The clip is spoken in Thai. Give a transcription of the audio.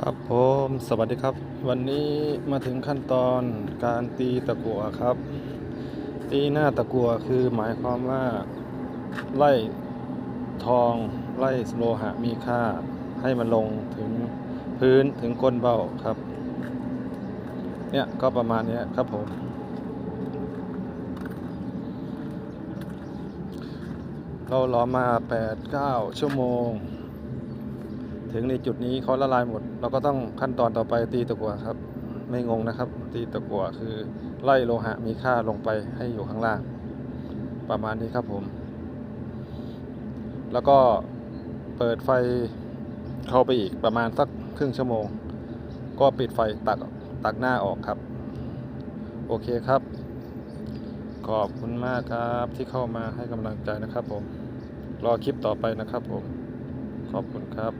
ครับผมสวัสดีครับ วันนี้มาถึงขั้นตอนการตีตะกั่วครับ ตีหน้าตะกั่วคือหมายความว่า ไล่ทองไล่โลหะมีค่า ให้มันลงถึงพื้นถึงก้นเบ้าครับ เนี่ยก็ประมาณนี้ครับผม เราล้อมมา8-9 ชั่วโมง ถึงในจุดนี้เขาละลายหมด เราก็ต้องขั้นตอนต่อไปตีตะกั่วครับ ไม่งงนะครับ ตีตะกั่วคือไล่โลหะมีค่าลงไปให้อยู่ข้างล่าง ประมาณนี้ครับผม แล้วก็เปิดไฟเข้าไปอีกประมาณสักครึ่งชั่วโมง ก็ปิดไฟตักตักหน้าออกครับ โอเคครับ ขอบคุณมากครับที่เข้ามาให้กำลังใจนะครับผม รอคลิปต่อไปนะครับผม ขอบคุณครับ